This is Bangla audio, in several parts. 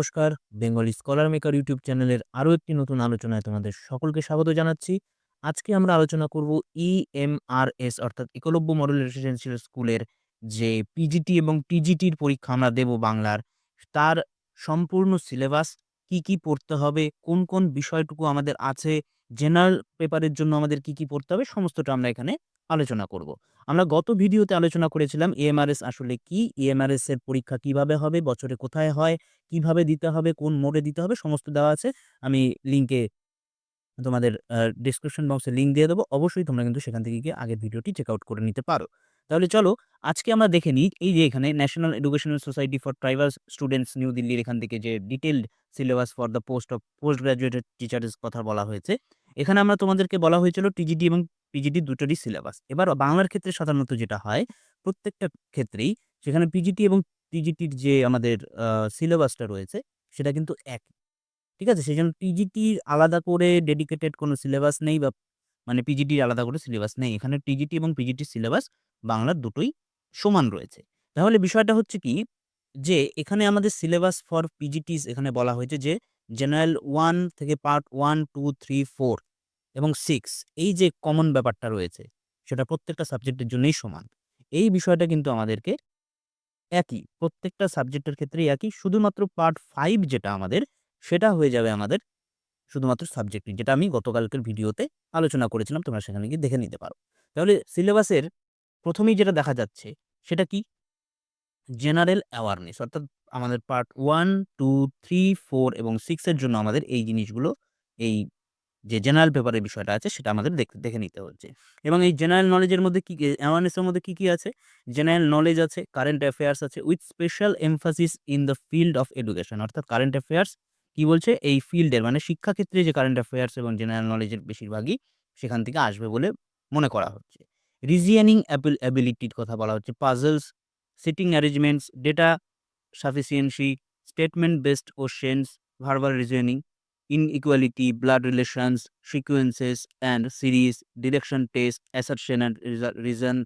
নমস্কার। বেঙ্গলি স্কলার মেকার ইউটিউব চ্যানেলের আরও একটি নতুন আলোচনায় তোমাদের সকলকে স্বাগত জানাচ্ছি। আজকে আমরা আলোচনা করব ইএমআরএস অর্থাৎ একলব্য মডেল রেসিডেন্সিয়াল স্কুলের যে পিজিটি এবং টিজিটির পরীক্ষা আমরা দেব বাংলার। তার সম্পূর্ণ সিলেবাস কি কি পড়তে হবে, কোন কোন বিষয়টুকু আমাদের আছে জেনারেল পেপারের জন্য আমাদের কি কি পড়তে হবে, সমস্তটা আমরা এখানে আলোচনা করব। আমরা গত ভিডিওতে আলোচনা করেছিলাম ইএমআরএস আসলে কি ইএমআরএস এর পরীক্ষা কীভাবে হবে, বছরে কোথায় হয়, কীভাবে দিতে হবে, কোন মোডে দিতে হবে, সমস্ত দেওয়া আছে। আমি লিঙ্কে তোমাদের ডিসক্রিপশন বক্সে লিঙ্ক দিয়ে দেবো। অবশ্যই তোমরা কিন্তু সেখান থেকে গিয়ে আগের ভিডিওটি চেক আউট করে নিতে পারো। তাহলে চলো, আজকে আমরা দেখে নিই এই যে এখানে national educational society for tribal students new দিল্লির এখান থেকে যে detailed syllabus for the post of post graduated teachers কথা বলা হয়েছে। এখানে আমরা তোমাদেরকে বলা হয়েছিল টিজিডি এবং পিজিডি দুটোরই সিলেবাস এবার বাংলার ক্ষেত্রে সাধারণত যেটা হয়, প্রত্যেকটা ক্ষেত্রেই সেখানে পিজিটি এবং টিজিটির যে আমাদের সিলেবাসটা রয়েছে, সেটা কিন্তু এক ঠিক আছে? সেই জন্য টিজিটির আলাদা করে ডেডিকেটেড কোনো সিলেবাস নেই বা মানে পিজিটির আলাদা করে সিলেবাস নেই। এখানে টিজিটি এবং পিজিটির সিলেবাস বাংলার দুটোই সমান রয়েছে। তাহলে বিষয়টা হচ্ছে কি, যে এখানে আমাদের সিলেবাস ফর পিজিটিস এখানে বলা হয়েছে যে জেনারেল ওয়ান থেকে part one two three four এবং সিক্স এই যে কমন ব্যাপারটা রয়েছে, সেটা প্রত্যেকটা সাবজেক্টের জন্যই সমান। এই বিষয়টা কিন্তু আমাদেরকে একই, প্রত্যেকটা সাবজেক্টের ক্ষেত্রেই একই, শুধুমাত্র পার্ট ফাইভ যেটা আমাদের, সেটা হয়ে যাবে আমাদের শুধুমাত্র সাবজেক্টই যেটা আমি গতকালকের ভিডিওতে আলোচনা করেছিলাম, তোমরা সেখানে গিয়ে দেখে নিতে পারো। তাহলে সিলেবাসের প্রথমেই যেটা দেখা যাচ্ছে, সেটা কি? জেনারেল অ্যাওয়ারনেস অর্থাৎ আমাদের part one two three four এবং সিক্সের জন্য আমাদের এই জিনিসগুলো, এই যে জেনারেল পেপারের বিষয়টা আছে, সেটা আমাদের দেখতে, দেখে নিতে হচ্ছে। এবং এই জেনারেল নলেজের মধ্যে কী অ্যাওয়ারনেসের মধ্যে কী কী আছে? জেনারেল নলেজ আছে কারেন্ট অ্যাফেয়ার্স আছে with special emphasis in the field of education অর্থাৎ কারেন্ট অ্যাফেয়ার্স কী বলছে? এই ফিল্ডের মানে শিক্ষাক্ষেত্রে যে কারেন্ট অ্যাফেয়ার্স এবং জেনারেল নলেজের বেশিরভাগই সেখান থেকে আসবে বলে মনে করা হচ্ছে। রিজিয়ানিং অ্যাবিলিটির কথা বলা হচ্ছে। Puzzles seating arrangements data sufficiency statement based questions verbal reasoning inequality, blood relations, sequences and series, direction test, assertion and reason,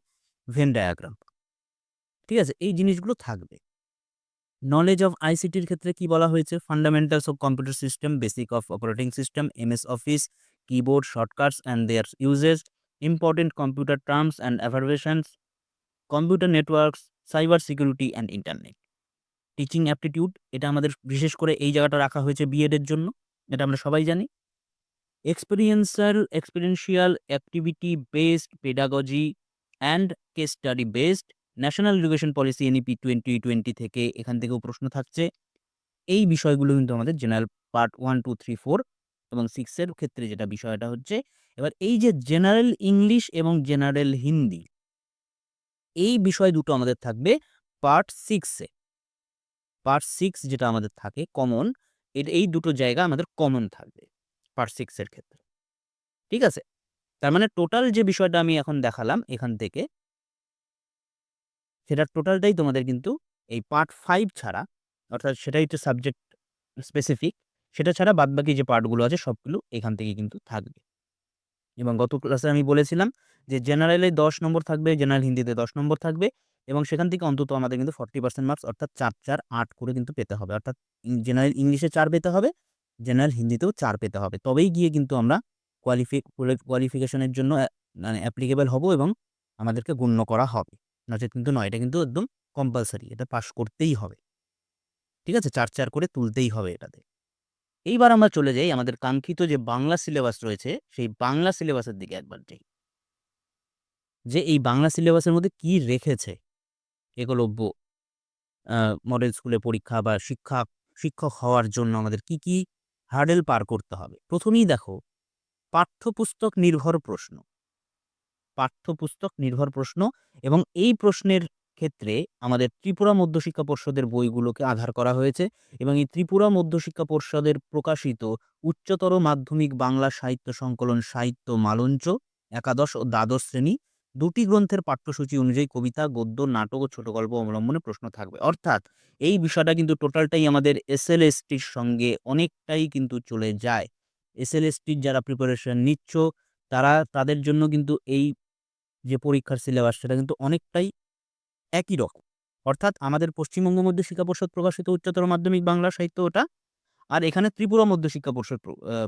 Venn diagram. ঠিক আছে এই জিনিসগুলো থাকবে। নলেজ অফ আইসিটির ক্ষেত্রে কি বলা হয়েছে? Fundamentals of computer system basic of operating system MS office keyboard shortcuts and their uses important computer terms and abbreviations computer networks cyber security and internet teaching aptitude এটা আমাদের বিশেষ করে এই জায়গাটা রাখা হয়েছে বিএডের জন্য। এটা আমরা সবাই জানি। Experiential experiential activity based pedagogy and case study based national education policy NEP twenty twenty থেকে এখান থেকেও প্রশ্ন থাকছে। এই বিষয়গুলো কিন্তু আমাদের general part one two three four এবং সিক্সের ক্ষেত্রে যেটা বিষয়টা হচ্ছে, এবার এই যে জেনারেল ইংলিশ এবং জেনারেল হিন্দি এই বিষয় দুটো আমাদের থাকবে পার্ট সিক্সে পার্ট সিক্স যেটা আমাদের থাকে কমন এই দুটো জায়গা আমাদের কমন থাকবে পার্ট সিক্সের ক্ষেত্রে। ঠিক আছে? তার মানে টোটাল যে বিষয়টা আমি এখন দেখালাম এখান থেকে, সেটার টোটালটাই তোমাদের কিন্তু এই পার্ট ফাইভ ছাড়া, অর্থাৎ সেটাই হচ্ছে সাবজেক্ট স্পেসিফিক সেটা ছাড়া বাদবাকি যে পার্টগুলো আছে সবগুলো এখান থেকে কিন্তু থাকবে। এবং গত ক্লাসে আমি বলেছিলাম যে জেনারেলে দশ নম্বর থাকবে জেনারেল হিন্দিতে দশ নম্বর থাকবে এবং সেখান থেকে অন্তত আমাদের কিন্তু ফর্টি পার্সেন্ট মার্কস অর্থাৎ চার চার, আট করে কিন্তু পেতে হবে। অর্থাৎ জেনারেল ইংলিশে চার পেতে হবে জেনারেল হিন্দিতেও চার পেতে হবে। তবেই গিয়ে কিন্তু আমরা কোয়ালিফি কোয়ালিফিকেশনের জন্য মানে অ্যাপ্লিকেবল হব এবং আমাদেরকে গণ্য করা হবে। নচেত কিন্তু নয়, এটা কিন্তু একদম কম্পালসারি এটা পাস করতেই হবে। ঠিক আছে? চার চার করে তুলতেই হবে এটাতে। এইবার আমরা চলে যাই আমাদের কাঙ্ক্ষিত যে বাংলা সিলেবাস রয়েছে, সেই বাংলা সিলেবাসের দিকে একবার যাই। যে এই বাংলা সিলেবাসের মধ্যে কি রেখেছে একলব্য মডেল স্কুলে পরীক্ষা বা শিক্ষা, শিক্ষক হওয়ার জন্য আমাদের কি কি হার্ডেল পার করতে হবে? প্রথমেই দেখো, পাঠ্যপুস্তক নির্ভর প্রশ্ন। পাঠ্যপুস্তক নির্ভর প্রশ্ন এবং এই প্রশ্নের ক্ষেত্রে আমাদের ত্রিপুরা মধ্যশিক্ষা পর্ষদের বইগুলোকে আধার করা হয়েছে এবং এই ত্রিপুরা মধ্যশিক্ষা পর্ষদের প্রকাশিত উচ্চতর মাধ্যমিক বাংলা সাহিত্য সংকলন সাহিত্য মালঞ্চ, একাদশ ও দ্বাদশ শ্রেণি দুটি গ্রন্থের পাঠ্যসূচি অনুযায়ী কবিতা, গদ্য, নাটক ও ছোট গল্প অবলম্বনে প্রশ্ন থাকবে। অর্থাৎ এই বিষয়টা কিন্তু টোটালটাই আমাদের এসএলএসটির সঙ্গে অনেকটাই কিন্তু চলে যায়। এসএলএসটির যারা প্রিপারেশন নিচ্ছ, তারা, তাদের জন্য কিন্তু এই যে পরীক্ষার সিলেবাস সেটা কিন্তু অনেকটাই একই রকম। অর্থাৎ আমাদের পশ্চিমবঙ্গ মধ্য শিক্ষা পর্ষদ প্রকাশিত উচ্চতর মাধ্যমিক বাংলা সাহিত্য ওটা, আর এখানে ত্রিপুরা মধ্য শিক্ষা পর্ষদ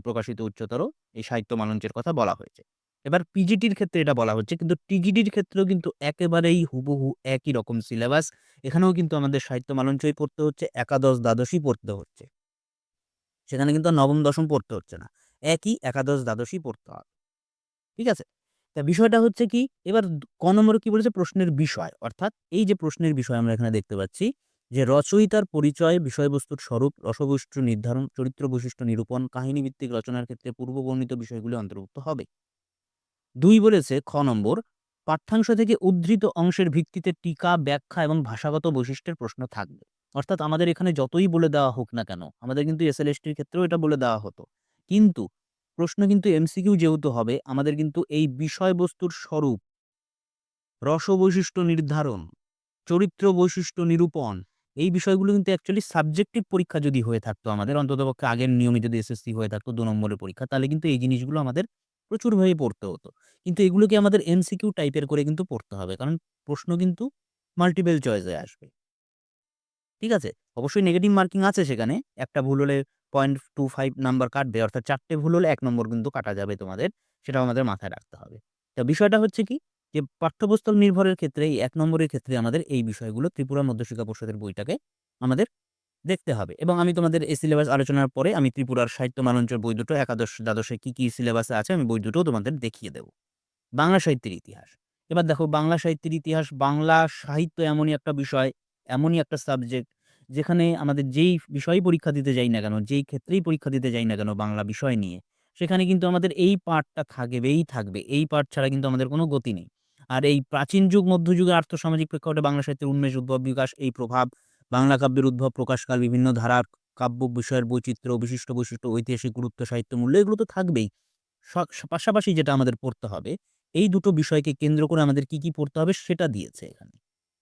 প্রকাশিত উচ্চতর এই সাহিত্য মালঞ্চের কথা বলা হয়েছে। এবার পিজিটির ক্ষেত্রে এটা বলা হচ্ছে। কিন্তু টিজিটির ক্ষেত্রেও কিন্তু একেবারেই হুবহু একই রকম সিলেবাস এখানেও কিন্তু আমাদের সাহিত্য মালঞ্চই পড়তে হচ্ছে, একাদশ দ্বাদশই পড়তে হচ্ছে। সেখানে কিন্তু নবম, দশম পড়তে হচ্ছে না। একই একাদশ, দ্বাদশই পড়তে হবে। ঠিক আছে? তা বিষয়টা হচ্ছে কি? এবার ক নম্বরে কি বলেছে? প্রশ্নের বিষয়। অর্থাৎ এই যে প্রশ্নের বিষয় আমরা এখানে দেখতে পাচ্ছি, যে রচয়িতার পরিচয় বিষয়বস্তুর স্বরূপ রসবৈশিষ্ট্য নির্ধারণ, চরিত্র বৈশিষ্ট্য নিরূপণ, কাহিনী ভিত্তিক রচনার ক্ষেত্রে পূর্ববর্ণিত বিষয়গুলি অন্তর্ভুক্ত হবে। দুই বলেছে খ নম্বর, পাঠ্যাংশ থেকে উদ্ধৃত অংশের ভিত্তিতে টিকা, ব্যাখ্যা এবং ভাষাগত বৈশিষ্ট্যের প্রশ্ন থাকবে। অর্থাৎ আমাদের এখানে যতই বলে দেওয়া হোক না কেন, আমাদের কিন্তু এসএলএসটির ক্ষেত্রেও এটা বলে দেওয়া হতো। কিন্তু প্রশ্ন কিন্তু এমসিকিউ যেহেতু হবে, আমাদের কিন্তু এই বিষয়বস্তুর স্বরূপ, রসবৈশিষ্ট্য নির্ধারণ, চরিত্র বৈশিষ্ট্য নিরূপণ, এই বিষয়গুলো কিন্তু অ্যাকচুয়ালি সাবজেক্টিভ পরীক্ষা যদি হয়ে থাকতো আমাদের, অন্ততপক্ষে আগের নিয়মে যদি এসএসসি হয়ে থাকতো দু নম্বরের পরীক্ষা, তাহলে কিন্তু এই জিনিসগুলো আমাদের প্রচুরভাবে পড়তে হতো। কিন্তু এগুলোকে আমাদের এমসিকিউ টাইপের করে কিন্তু পড়তে হবে। কারণ প্রশ্ন কিন্তু মাল্টিপল চয়েসে আসবে। ঠিক আছে? অবশ্যই নেগেটিভ মার্কিং আছে সেখানে। একটা ভুল হলে পয়েন্ট টু ফাইভ নাম্বার কাটবে। অর্থাৎ চারটে ভুল হলে এক নম্বর কিন্তু কাটা যাবে তোমাদের। সেটাও আমাদের মাথায় রাখতে হবে। তা বিষয়টা হচ্ছে কি? যে পাঠ্যপুস্তক নির্ভরের ক্ষেত্রে এই এক নম্বরের ক্ষেত্রে আমাদের এই বিষয়গুলো ত্রিপুরা মধ্যশিক্ষা পর্ষদের বইটাকে আমাদের দেখতে হবে। এবং আমি তোমাদের এই সিলেবাস আলোচনার পরে আমি ত্রিপুরার সাহিত্য মালঞ্চের বই দুটো, একাদশ দ্বাদশে কী কী সিলেবাসে আছে আমি বই দুটোও তোমাদের দেখিয়ে দেব। বাংলা সাহিত্যের ইতিহাস। এবার দেখো, বাংলা সাহিত্যের ইতিহাস, বাংলা সাহিত্য এমনই একটা বিষয়, এমনই একটা সাবজেক্ট যেখানে আমাদের যেই বিষয়ই পরীক্ষা দিতে যাই না কেন, যেই ক্ষেত্রেই পরীক্ষা দিতে যাই না কেন বাংলা বিষয় নিয়ে, সেখানে কিন্তু আমাদের এই পার্টটা থাকবেই থাকবে। এই পার্ট ছাড়া কিন্তু আমাদের কোনো গতি নেই। আর এই প্রাচীন যুগ মধ্যযুগে আর্থসামাজিক প্রেক্ষাপটে বাংলা সাহিত্যের উন্মেষ, উদ্ভব, বিকাশ, এই প্রভাব বাংলা কাব্যের উদ্ভব, প্রকাশকাল, বিভিন্ন ধারার কাব্য বিষয়ের বৈচিত্র্য, বিশিষ্ট বৈশিষ্ট্য, ঐতিহাসিক গুরুত্ব, সাহিত্য মূল্য, এগুলো তো থাকবেই। পাশাপাশি যেটা আমাদের পড়তে হবে, এই দুটো বিষয়কে কেন্দ্র করে আমাদের কি কি পড়তে হবে সেটা দিয়েছে এখানে।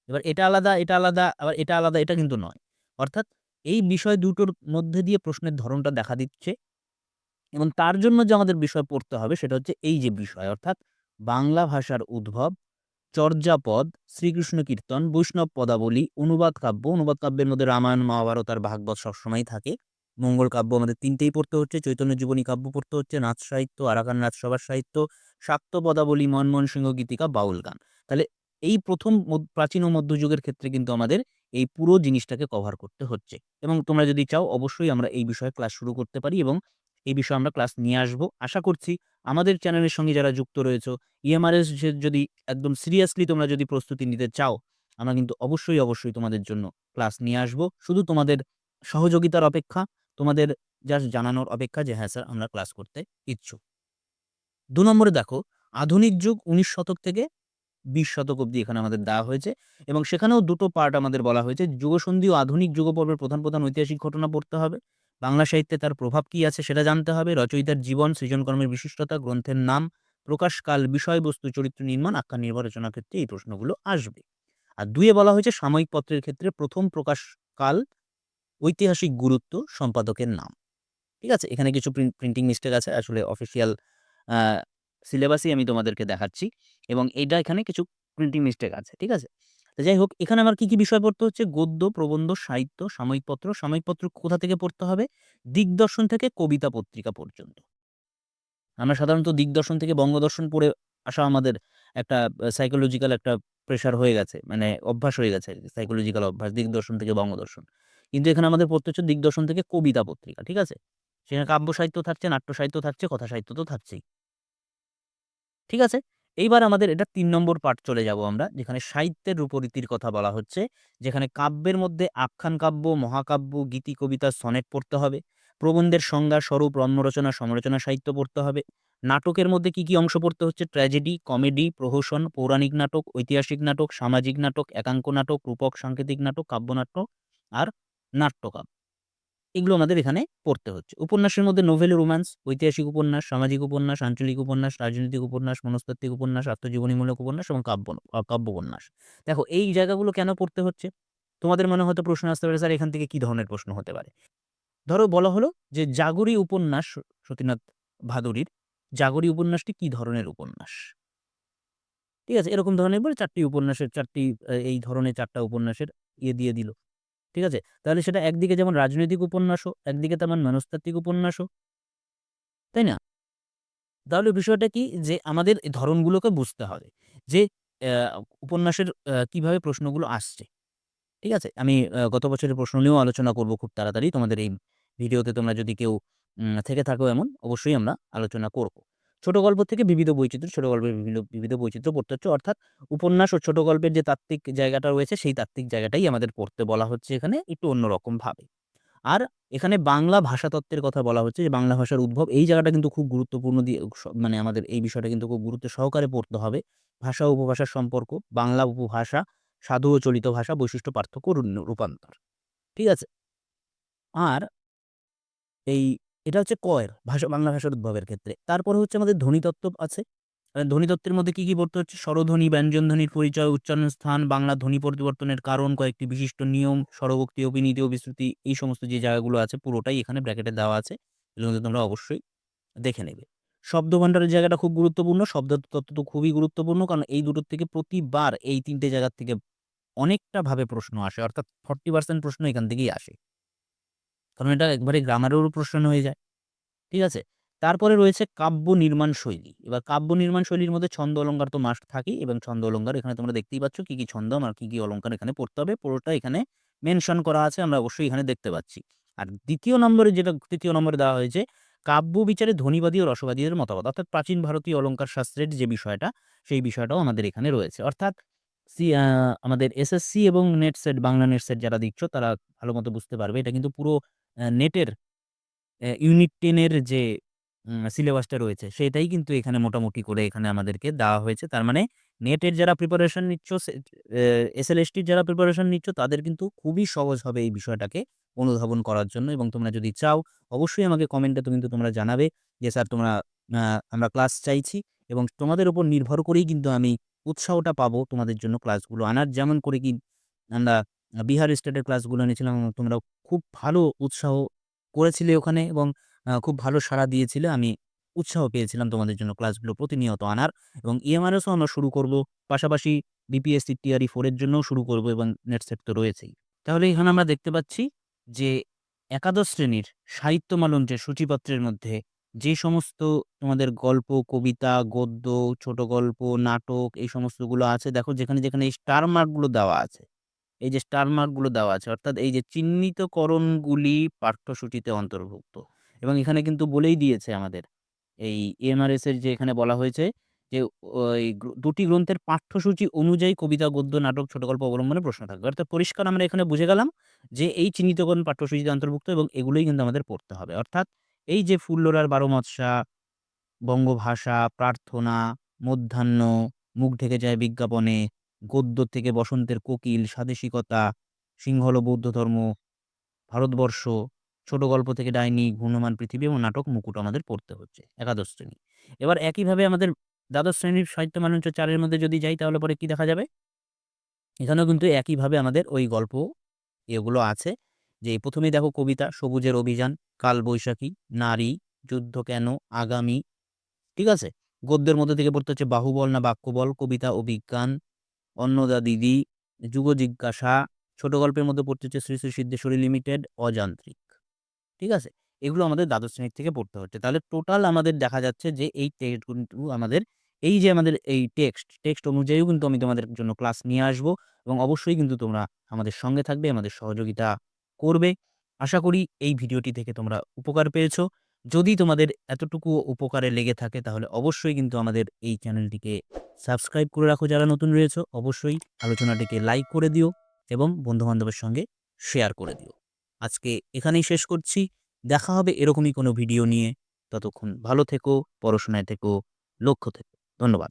এবার এটা আলাদা এটা আলাদা, আবার এটা আলাদা, এটা কিন্তু নয়। অর্থাৎ এই বিষয় দুটোর মধ্যে দিয়ে প্রশ্নের ধরনটা দেখা দিচ্ছে এবং তার জন্য যে আমাদের বিষয় পড়তে হবে সেটা হচ্ছে এই যে বিষয়, অর্থাৎ বাংলা ভাষার উদ্ভব চর্যাপদ, শ্রীকৃষ্ণ কীর্তন, বৈষ্ণব পদাবলী, অনুবাদ কাব্য। অনুবাদ কাব্যের মধ্যে রামায়ণ, মহাভারত আর ভাগবত সবসময় থাকে। মঙ্গল কাব্য আমাদের তিনটেই পড়তে হচ্ছে। চৈতন্য জীবনী কাব্য পড়তে হচ্ছে। নাচ সাহিত্য, আরাকান নাচ সভার সাহিত্য শাক্ত পদাবলী, মনমোহন সিংহ গীতিকা, বাউল গান। তাহলে এই প্রথম প্রাচীন ও মধ্যযুগের ক্ষেত্রে কিন্তু আমাদের এই পুরো জিনিসটাকে কভার করতে হচ্ছে। এবং তোমরা যদি চাও, অবশ্যই আমরা এই বিষয়ে ক্লাস শুরু করতে পারি এবং এই বিষয়ে আমরা ক্লাস নিয়ে আসব। আশা করছি আমাদের চ্যানেলের সঙ্গে যারা যুক্ত রয়েছে ইএমআরএস যদি একদম সিরিয়াসলি তোমরা যদি প্রস্তুতি নিতে চাও, আমরা কিন্তু অবশ্যই অবশ্যই তোমাদের জন্য ক্লাস নিয়ে আসব। শুধু তোমাদের সহযোগিতার অপেক্ষা, তোমাদের জাস্ট জানানোর অপেক্ষা যে হ্যাঁ স্যার আমরা ক্লাস করতে ইচ্ছুক। দু নম্বরে দেখো, আধুনিক যুগ উনিশ শতক থেকে বিশ শতক অব্দি এখানে আমাদের দেওয়া হয়েছে এবং সেখানেও দুটো পার্ট আমাদের বলা হয়েছে। যুগসন্ধি ও আধুনিক যুগপর্বের প্রধান প্রধান ঐতিহাসিক ঘটনা পড়তে হবে। বাংলা সাহিত্যে তার প্রভাব কি আছে সেটা জানতে হবে। রচয়িতার জীবন, সৃজনকর্মের বিশিষ্টতা, গ্রন্থের নাম প্রকাশকাল বিষয়বস্তু, চরিত্র নির্মাণ আখ্যান নির্ভর রচনার ক্ষেত্রে এই প্রশ্নগুলো আসবে। আর দুয়ে বলা হয়েছে, সাময়িক পত্রের ক্ষেত্রে প্রথম প্রকাশকাল ঐতিহাসিক গুরুত্ব, সম্পাদকের নাম। ঠিক আছে? এখানে কিছু প্রিন্টিং মিস্টেক আছে। আসলে অফিসিয়াল সিলেবাসই আমি তোমাদেরকে দেখাচ্ছি। এবং এইটা এখানে কিছু প্রিন্টিং মিস্টেক আছে। ঠিক আছে? যাই হোক, এখানে আমার কি কি বিষয় পড়তে হচ্ছে? গদ্য, প্রবন্ধ, সাহিত্য সাময়িক পত্র সাময়িক পত্র কোথা থেকে পড়তে হবে? দিগদর্শন থেকে কবিতা পত্রিকা পর্যন্ত। আমরা সাধারণত দিগদর্শন থেকে বঙ্গদর্শন পড়ে আসা আমাদের একটা সাইকোলজিক্যাল একটা প্রেশার হয়ে গেছে মানে অভ্যাস হয়ে গেছে সাইকোলজিক্যাল অভ্যাস, দিগদর্শন থেকে বঙ্গদর্শন। কিন্তু এখানে আমাদের পড়তে হচ্ছে দিগদর্শন থেকে কবিতা পত্রিকা, ঠিক আছে? সেখানে কাব্য সাহিত্য থাকছে, নাট্য সাহিত্য থাকছে, কথা সাহিত্য তো থাকছেই। ঠিক আছে? এইবার আমাদের এটা তিন নম্বর পার্ট চলে যাব আমরা, যেখানে সাহিত্যের রূপরীতির কথা বলা হচ্ছে, যেখানে কাব্যের মধ্যে আখ্যান কাব্য, মহাকাব্য, গীতি, কবিতা, সনেট পড়তে হবে, প্রবন্ধের সংজ্ঞা স্বরূপ, রম্যরচনা, সমালোচনা, সাহিত্য পড়তে হবে, নাটকের মধ্যে কি কি অংশ পড়তে হচ্ছে? ট্র্যাজেডি কমেডি প্রহসন, পৌরাণিক নাটক, ঐতিহাসিক নাটক, সামাজিক নাটক, একাঙ্ক নাটক, রূপক, সাংকেতিক নাটক কাব্যনাট্য আর নাট্যকাব্য। এগুলো আমাদের এখানে পড়তে হচ্ছে। উপন্যাসের মধ্যে নোভেল রোম্যান্স ঐতিহাসিক উপন্যাস, সামাজিক উপন্যাস, আঞ্চলিক উপন্যাস, রাজনৈতিক উপন্যাস, মনস্তাত্ত্বিক উপন্যাস, আত্মজীবনীমূলক উপন্যাস এবং কাব্য কাব্য উপন্যাস দেখো, এই জায়গাগুলো কেন পড়তে হচ্ছে? তোমাদের মনে হয়তো প্রশ্ন আসতে পারে, স্যার, এখান থেকে কি ধরনের প্রশ্ন হতে পারে? ধরো, বলা হলো যে জাগরী উপন্যাস সতীনাথ ভাদুরীর জাগরী উপন্যাসটি কি ধরনের উপন্যাস? ঠিক আছে, এরকম ধরনের বলে চারটি উপন্যাসের, চারটি এই ধরনের চারটা উপন্যাসের ইয়ে দিয়ে দিল। ঠিক আছে? তাহলে সেটা একদিকে যেমন রাজনৈতিক উপন্যাসও, একদিকে তেমন মনস্তাত্ত্বিক উপন্যাসও। তাই না? তাহলে বিষয়টা কি? যে আমাদের ধরনগুলোকে বুঝতে হবে যে উপন্যাসের কীভাবে প্রশ্নগুলো আসছে। ঠিক আছে? আমি গত বছরের প্রশ্ন নিয়েও আলোচনা করব খুব তাড়াতাড়ি। তোমাদের এই ভিডিওতে তোমরা যদি কেউ থেকে থাকো এমন, অবশ্যই আমরা আলোচনা করব। ছোট গল্প থেকে বিবিধ বৈচিত্র্য, ছোট গল্পের বিভিন্ন, বিবিধ বৈচিত্র্য পড়তে হচ্ছে। অর্থাৎ উপন্যাস ও ছোট গল্পের যে তাত্ত্বিক জায়গাটা রয়েছে, সেই তাত্ত্বিক জায়গাটাই আমাদের পড়তে বলা হচ্ছে এখানে একটু অন্যরকম ভাবে আর এখানে বাংলা ভাষাতত্ত্বের কথা বলা হচ্ছে যে বাংলা ভাষার উদ্ভব, এই জায়গাটা কিন্তু খুব গুরুত্বপূর্ণ দিয়ে মানে আমাদের এই বিষয়টা কিন্তু খুব গুরুত্ব সহকারে পড়তে হবে। ভাষা উপভাষার সম্পর্ক, বাংলা উপভাষা, সাধু ও চলিত ভাষা বৈশিষ্ট্য পার্থক্য রূপান্তর। ঠিক আছে? আর এই এটা হচ্ছে কয়ের ভাষা, বাংলা ভাষার উদ্ভবের ক্ষেত্রে। তারপরে হচ্ছে আমাদের ধ্বনিতত্ত্ব আছে। ধ্বনিতত্ত্বের মধ্যে কি কি পড়তে হচ্ছে? স্বরধ্বনি, ব্যঞ্জনধ্বনির পরিচয় উচ্চারণ স্থান বাংলা ধ্বনি পরিবর্তনের কারণ, কয়েকটি বিশিষ্ট নিয়ম, স্বরভক্তি, অভিনীতি বিস্তৃতি এই সমস্ত যে জায়গাগুলো আছে, পুরোটাই এখানে ব্র্যাকেটে দেওয়া আছে। এগুলো তোমরা অবশ্যই দেখে নেবে। শব্দ ভাণ্ডারের জায়গাটা খুব গুরুত্বপূর্ণ শব্দ তত্ত্ব তো খুবই গুরুত্বপূর্ণ, কারণ এই দুটোর থেকে প্রতিবার এই তিনটে জায়গার থেকে অনেকটা ভাবে প্রশ্ন আসে, অর্থাৎ ফর্টি পার্সেন্ট প্রশ্ন এখান থেকেই আসে। কারণ এটা একবারে গ্রামারেরও প্রশ্ন হয়ে যায়। ঠিক আছে? তারপরে রয়েছে কাব্য নির্মাণ শৈলী। এবার কাব্য নির্মাণ শৈলীর মধ্যে ছন্দ অলঙ্কার তো মাস্ট থাকেই এবং ছন্দ অলঙ্কার এখানে তোমরা দেখতেই পাচ্ছ কি কি ছন্দ আর কি কি অলঙ্কার এখানে পড়তে হবে। পুরোটা এখানে মেনশন করা আছে, আমরা অবশ্যই এখানে দেখতে পাচ্ছি। আর দ্বিতীয় নম্বরে যেটা, তৃতীয় নম্বরে দেওয়া হয়েছে, কাব্য বিচারে ধনীবাদী ও রসবাদীদের মতামত। অর্থাৎ প্রাচীন ভারতীয় অলঙ্কার শাস্ত্রের যে বিষয়টা, সেই বিষয়টাও আমাদের এখানে রয়েছে। অর্থাৎ সি আমাদের এসএসসি এবং NET SET Bangla NET SET যারা দিচ্ছ তারা ভালো মতো বুঝতে পারবে। এটা কিন্তু পুরো নেটের ইউনিট টেনের যে সিলেবাসটা রয়েছে, সেটাই কিন্তু এখানে মোটামুটি করে এখানে আমাদেরকে দেওয়া হয়েছে। তার মানে নেটের যারা প্রিপারেশন নিচ্ছ এসএলএসটির যারা প্রিপারেশন নিচ্ছ, তাদের কিন্তু খুবই সহজ হবে এই বিষয়টাকে অনুধাবন করার জন্য। এবং তোমরা যদি চাও, অবশ্যই আমাকে কমেন্টে তো কিন্তু তোমরা জানাবে যে, স্যার, তোমরা আমরা ক্লাস চাইছি এবং তোমাদের উপর নির্ভর করেই কিন্তু আমি উৎসাহটা পাবো তোমাদের জন্য ক্লাসগুলো আনার। যেমন করে কি আমরা বিহার স্টেটের ক্লাসগুলো নিয়েছিলাম তোমরা খুব ভালো উৎসাহ করেছিলে ওখানে এবং খুব ভালো সাড়া দিয়েছিলে। আমি উৎসাহ পেয়েছিলাম তোমাদের জন্য ক্লাসগুলো প্রতিনিয়ত আনার এবং ইএমআরএসও আমরা শুরু করব। পাশাপাশি বিপিএসসি টিআরই ফোরের জন্যও শুরু করব এবং নেট সেট তো রয়েছেই। তাহলে এখানে আমরা দেখতে পাচ্ছি যে একাদশ শ্রেণির সাহিত্যমালঞ্চের সূচিপত্রের মধ্যে যে সমস্ত তোমাদের গল্প, কবিতা, গদ্য, ছোট গল্প, নাটক এই সমস্তগুলো আছে। দেখো যেখানে যেখানে এই স্টার মার্কগুলো দেওয়া আছে। এই যে স্টার মার্কগুলো দেওয়া আছে, অর্থাৎ এই যে চিহ্নিতকরণগুলি পাঠ্যসূচিতে অন্তর্ভুক্ত। এবং এখানে কিন্তু বলেই দিয়েছে আমাদের, এই এমআরএস এর যে এখানে বলা হয়েছে যে ওই দুটি গ্রন্থের পাঠ্যসূচি অনুযায়ী কবিতা, গদ্য, নাটক ছোট গল্প অবলম্বনে প্রশ্ন থাকবে। অর্থাৎ পরিষ্কার আমরা এখানে বুঝে গেলাম যে এই চিহ্নিতকরণ পাঠ্যসূচিতে অন্তর্ভুক্ত এবং এগুলোই কিন্তু আমাদের পড়তে হবে। অর্থাৎ এই যে ফুল্লরার বারো মৎসা বঙ্গভাষা, প্রার্থনা, মধ্যাহ্ন, মুখ ঢেকে যায় বিজ্ঞাপনে গদ্য থেকে বসন্তের কোকিল, স্বাদেশিকতা, সিংহল বৌদ্ধ ধর্ম, ভারতবর্ষ, ছোট গল্প থেকে ডাইনি, ঘূর্ণমান পৃথিবী এবং নাটক মুকুট আমাদের পড়তে হচ্ছে, একাদশ শ্রেণি। এবার একইভাবে আমাদের দ্বাদশ শ্রেণির সাহিত্য মানুষ চারের মধ্যে যদি যাই তাহলে পরে কি দেখা যাবে? এখানেও কিন্তু একইভাবে আমাদের ওই গল্প এগুলো আছে, যে প্রথমেই দেখো কবিতা, সবুজের অভিযান কাল বৈশাখী নারী, যুদ্ধ কেন, আগামী, ঠিক আছে? গদ্যের মধ্যে থেকে পড়তে হচ্ছে বাহুবল না বাক্যবল, কবিতা ও বিজ্ঞান অন্নদা দিদি, যুগ জিজ্ঞাসা, ছোট গল্পের মধ্যে পড়তে হচ্ছে শ্রী শ্রী সিদ্ধেশ্বরী লিমিটেড, অযান্ত্রিক। ঠিক আছে? এগুলো আমাদের দ্বাদশ শ্রেণির থেকে পড়তে হচ্ছে। তাহলে টোটাল আমাদের দেখা যাচ্ছে যে এই কিন্তু আমাদের এই যে আমাদের এই টেক্সট টেক্সট অনুযায়ীও কিন্তু আমি তোমাদের জন্য ক্লাস নিয়ে আসব এবং অবশ্যই কিন্তু তোমরা আমাদের সঙ্গে থাকবে, আমাদের সহযোগিতা করবে। আশা করি এই ভিডিওটি থেকে তোমরা উপকার পেয়েছ। যদি তোমাদের এতটুকু উপকারে লেগে থাকে, তাহলে অবশ্যই কিন্তু আমাদের এই চ্যানেলটিকে সাবস্ক্রাইব করে রাখো যারা নতুন রয়েছে। অবশ্যই আলোচনাটিকে লাইক করে দিও এবং বন্ধুবান্ধবের সঙ্গে শেয়ার করে দিও। আজকে এখানেই শেষ করছি। দেখা হবে এরকমই কোনো ভিডিও নিয়ে। ততক্ষণ ভালো থেকো, পড়াশোনায় থেকো, লক্ষ্য থেকো। ধন্যবাদ।